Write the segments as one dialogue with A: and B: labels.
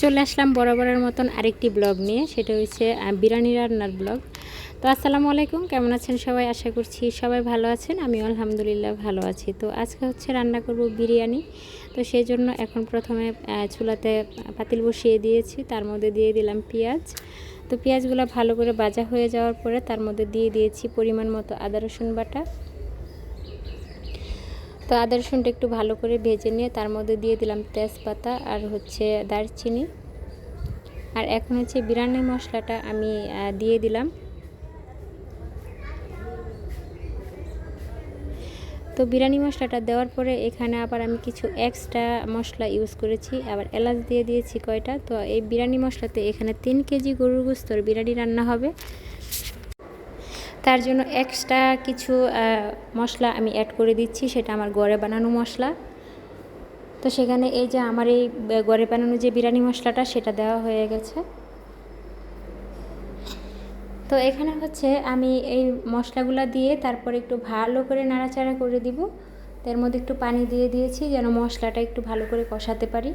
A: চলে আসলাম বরাবরের মতন আরেকটি ব্লগ নিয়ে, সেটা হচ্ছে বিরিয়ানি রান্নার ব্লগ। তো আসসালামু আলাইকুম, কেমন আছেন সবাই? আশা করছি সবাই ভালো আছেন আমি আলহামদুলিল্লাহ ভালো আছি। তো আজকে হচ্ছে রান্না করব বিরিয়ানি। তো সেই জন্য এখন প্রথমে চুলাতে পাতিল বসিয়ে দিয়েছি, তার মধ্যে দিয়ে দিলাম পেঁয়াজ। তো পেঁয়াজগুলো ভালো করে ভাজা হয়ে যাওয়ার পরে তার মধ্যে দিয়ে দিয়েছি পরিমাণ মতো আদা রসুন বাটা। তো আদা রসুনটা একটু ভালো করে ভেজে নিয়ে তার মধ্যে দিয়ে দিলাম তেজপাতা আর হচ্ছে দারচিনি। আর এখন হচ্ছে বিরিয়ানি মশলাটা আমি দিয়ে দিলাম। তো বিরিয়ানি মশলাটা দেওয়ার পরে এখানে আবার আমি কিছু এক্সট্রা মশলা ইউজ করেছি। আবার এলাচ দিয়ে দিয়েছি কয়টা। তো এই বিরিয়ানি মশলাতে এখানে তিন কেজি গরুর গোস্তর বিরিয়ানি রান্না হবে। তার জন্য এক্সট্রা কিছু মশলা আমি অ্যাড করে দিচ্ছি, সেটা আমার ঘরে বানানো মশলা। তো সেখানে এই যে আমার এই ঘরে বানানো যে বিরিয়ানি মশলাটা, সেটা দেওয়া হয়ে গেছে। তো এখানে হচ্ছে আমি এই মশলাগুলো দিয়ে তারপরে একটু ভালো করে নাড়াচাড়া করে দিব। তার মধ্যে একটু পানি দিয়ে দিয়েছি, যেন মশলাটা একটু ভালো করে কষাতে পারি।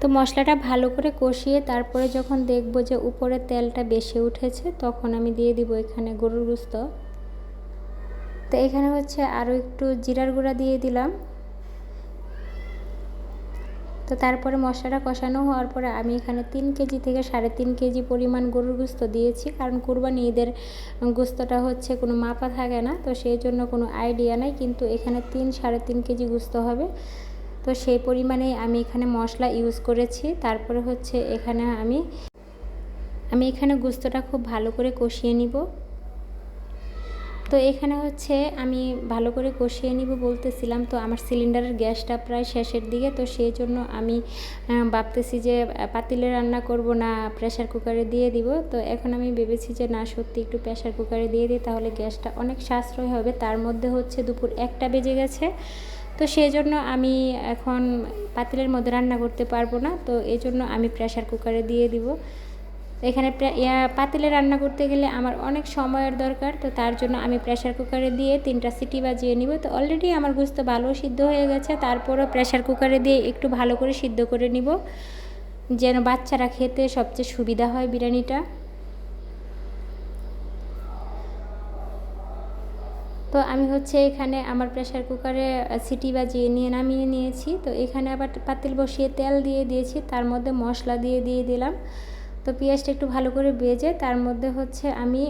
A: তো মশলাটা ভালো করে কষিয়ে তারপরে যখন দেখব যে উপরে তেলটা বেশি উঠেছে, তখন আমি দিয়ে দিব এখানে গরুর গুস্ত। তো এখানে হচ্ছে আরও একটু জিরার গুঁড়া দিয়ে দিলাম। তো তারপরে মশলাটা কষানো হওয়ার পরে আমি এখানে তিন কেজি থেকে সাড়ে তিন কেজি পরিমাণ গরুর গুস্ত দিয়েছি, কারণ কুরবানি ঈদের গুস্তটা হচ্ছে কোনো মাপা থাকে না, তো সেই জন্য কোনো আইডিয়া নাই, কিন্তু এখানে তিন সাড়ে তিন কেজি গুস্ত হবে। তো সেই পরিমাণে আমি এখানে মশলা ইউজ করেছি। তারপরে হচ্ছে এখানে আমি আমি এখানে গুস্তটা খুব ভালো করে কষিয়ে নিব। তো এখানে হচ্ছে আমি ভালো করে কষিয়ে নিব বলতেছিলাম। তো আমার সিলিন্ডারের গ্যাসটা প্রায় শেষের দিকে। তো সেই জন্য আমি ভাবতেছি যে পাতিলে রান্না করব না প্রেশার কুকারে দিয়ে দিব। তো এখন আমি ভেবেছি যে, না, সত্যি একটু প্রেশার কুকারে দিয়ে দিই, তাহলে গ্যাসটা অনেক সাশ্রয় হবে। তার মধ্যে হচ্ছে দুপুর একটা বেজে গেছে। তো সেই জন্য আমি এখন পাতিলের মধ্যে রান্না করতে পারব না, তো এই জন্য আমি প্রেশার কুকারে দিয়ে দিব। এখানে পাতিলে রান্না করতে গেলে আমার অনেক সময়ের দরকার, তো তার জন্য আমি প্রেশার কুকারে দিয়ে তিনটা সিটি বাজিয়ে নিব। তো অলরেডি আমার গুস্ত ভালো সিদ্ধ হয়ে গেছে, তারপরও প্রেশার কুকারে দিয়ে একটু ভালো করে সিদ্ধ করে নিব। যেন বাচ্চারা খেতে সবচেয়ে সুবিধা হয় বিরিয়ানিটা। তো আমি হচ্ছে এখানে আমার প্রেশার কুকারে সিটি বাজিয়ে নিয়ে নামিয়ে নিয়েছি। তো এখানে আবার পাতিল বসিয়ে তেল দিয়ে দিয়েছি, তার মধ্যে মশলা দিয়ে দিয়ে দিলাম। তো পেঁয়াজটা একটু ভালো করে বেজে তার মধ্যে হচ্ছে আমি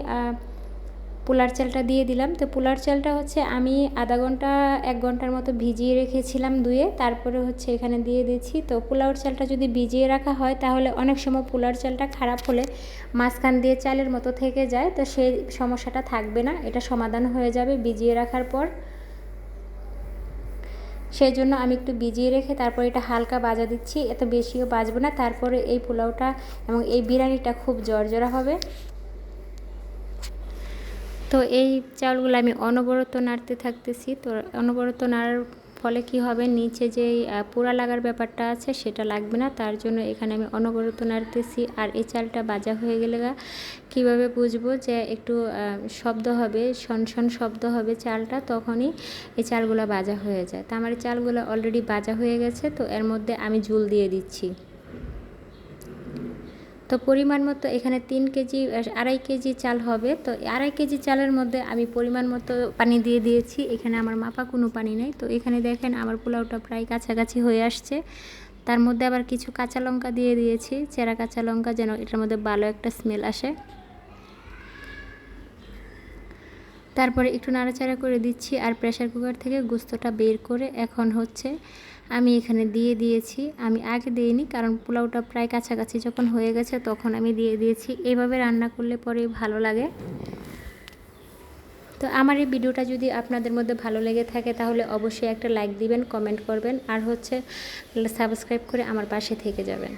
A: পোলার চালটা দিয়ে দিলাম। তো পোলার চালটা হচ্ছে আমি আধা ঘণ্টা, এক ঘণ্টার মতো ভিজিয়ে রেখেছিলাম ধুয়ে। তারপরে হচ্ছে এখানে দিয়ে দিচ্ছি তো পোলাওর চালটা যদি ভিজিয়ে রাখা হয়, তাহলে অনেক সময় পোলার চালটা খারাপ হলে মাঝখান দিয়ে চালের মতো থেকে যায়। তো সেই সমস্যাটা থাকবে না, এটা সমাধান হয়ে যাবে ভিজিয়ে রাখার পর। সেই জন্য আমি একটু ভিজিয়ে রেখে তারপর এটা হালকা বাজা দিচ্ছি। এত বেশিও বাজবো না। তারপরে এই পোলাওটা এবং এই বিরিয়ানিটা খুব জর্জরা হবে। তো এই চাউলগুলো আমি অনবরত নাড়তে থাকতেছি। তো অনবরত নাড়ার ফলে কি হবে? নিচে যে পোড়া লাগার ব্যাপারটা আছে সেটা লাগবে না। তার জন্য এখানে আমি অনবরত নাড়তেছি। আর এই চালটা বাজা হয়ে গেলে কীভাবে বুঝব যে একটু শব্দ হবে, শন শব্দ হবে চালটা, তখনই এই চালগুলো বাজা হয়ে যায়। তো আমার চালগুলো অলরেডি বাজা হয়ে গেছে, তো এর মধ্যে আমি ঝুল দিয়ে দিচ্ছি। তো পরিমাণ মতো এখানে তিন কেজি, আড়াই কেজি চাল হবে। তো আড়াই কেজি চালের মধ্যে আমি পরিমাণ মতো পানি দিয়ে দিয়েছি। এখানে আমার মাপা কোনো পানি নেই। তো এখানে দেখেন আমার পোলাওটা প্রায় কাছাকাছি হয়ে আসছে। তার মধ্যে আবার কিছু কাঁচা লঙ্কা দিয়ে দিয়েছি। চেরা কাঁচা লঙ্কা যেন এটার মধ্যে ভালো একটা স্মেল আসে। তারপরে একটু নাড়াচাড়া করে দিচ্ছি আর প্রেশার কুকার থেকে গুস্তটা বের করে এখন হচ্ছে আমি এখানে দিয়ে দিয়েছি। আমি আগে দিইনি কারণ পোলাওটা প্রায় কাছাকাছি যখন হয়ে গেছে তখন আমি দিয়ে দিয়েছি। এইভাবে রান্না করলে পরে ভালো লাগে। তো আমার এই ভিডিওটা যদি আপনাদের মধ্যে ভালো লেগে থাকে তাহলে অবশ্যই একটা লাইক দিবেন কমেন্ট করবেন আর হচ্ছে সাবস্ক্রাইব করে আমার পাশে থেকে যাবেন।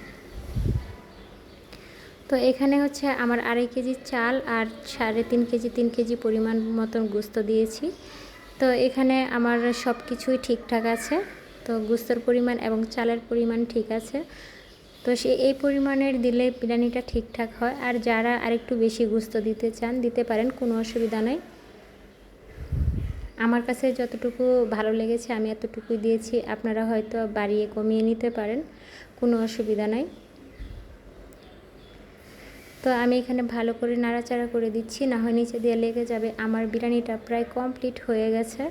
A: তো এখানে হচ্ছে আমার আড়াই কেজি চাল আর সাড়ে তিন কেজি তিন কেজি পরিমাণ মতন গুস্ত দিয়েছি। তো এখানে আমার সব কিছুই ঠিকঠাক আছে। তো গুস্তর পরিমাণ এবং চালের পরিমাণ ঠিক আছে। তো সে এই পরিমাণের দিলে বিরিয়ানিটা ঠিকঠাক হয়। আর যারা আরেকটু বেশি গুস্ত দিতে চান, দিতে পারেন, কোনো অসুবিধা নেই। আমার কাছে যতটুকু ভালো লেগেছে, আমি এতটুকুই দিয়েছি। আপনারা হয়তো বাড়িয়ে কমিয়ে নিতে পারেন, কোনো অসুবিধা নাই। তো আমি এখানে ভালো করে নাড়াচাড়া করে দিচ্ছি, না হয় নিচে দিয়ে লেগে যাবে। আমার বিরিয়ানিটা প্রায় কমপ্লিট হয়ে গেছে।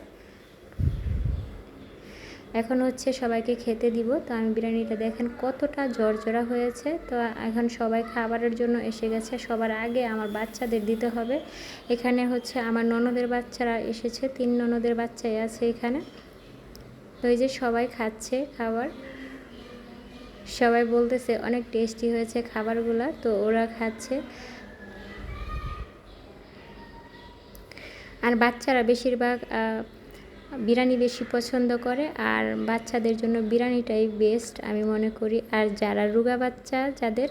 A: এখন হচ্ছে সবাইকে খেতে দিব। তো আমি বিরিয়ানিটা দেখেন কতটা জর্জরা হয়েছে। তো এখন সবাই খাবারের জন্য এসে গেছে। সবার আগে আমার বাচ্চাদের দিতে হবে। এখানে হচ্ছে আমার ননদের বাচ্চারা এসেছে। তিন ননদের বাচ্চাই আছে এখানে। তো এই যে সবাই খাচ্ছে খাবার। সবাই বলতেছে, অনেক টেস্টি হয়েছে খাবারগুলো। তো ওরা খাচ্ছে। আর বাচ্চারা বেশিরভাগ বিরিয়ানি বেশি পছন্দ করে। আর বাচ্চাদের জন্য বিরিয়ানিটাই বেস্ট আমি মনে করি। আর যারা রুগা বাচ্চা, যাদের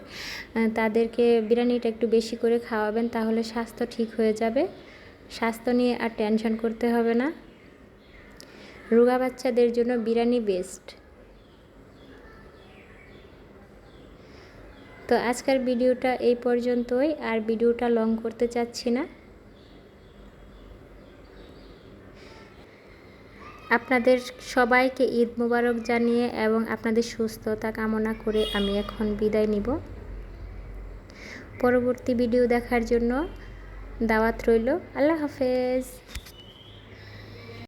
A: তাদেরকে বিরিয়ানিটা একটু বেশি করে খাওয়াবেন, তাহলে স্বাস্থ্য ঠিক হয়ে যাবে। স্বাস্থ্য নিয়ে আর টেনশন করতে হবে না। রুগা বাচ্চাদের জন্য বিরিয়ানি বেস্ট তো আজকের ভিডিওটা এই পর্যন্তই। আর ভিডিওটা লং করতে চাচ্ছি না। আপনাদের সবাইকে ঈদ মোবারক জানিয়ে এবং আপনাদের সুস্থতা কামনা করে আমি এখন বিদায় নিব। পরবর্তী ভিডিও দেখার জন্য দাওয়াত রইল। আল্লাহ হাফেজ।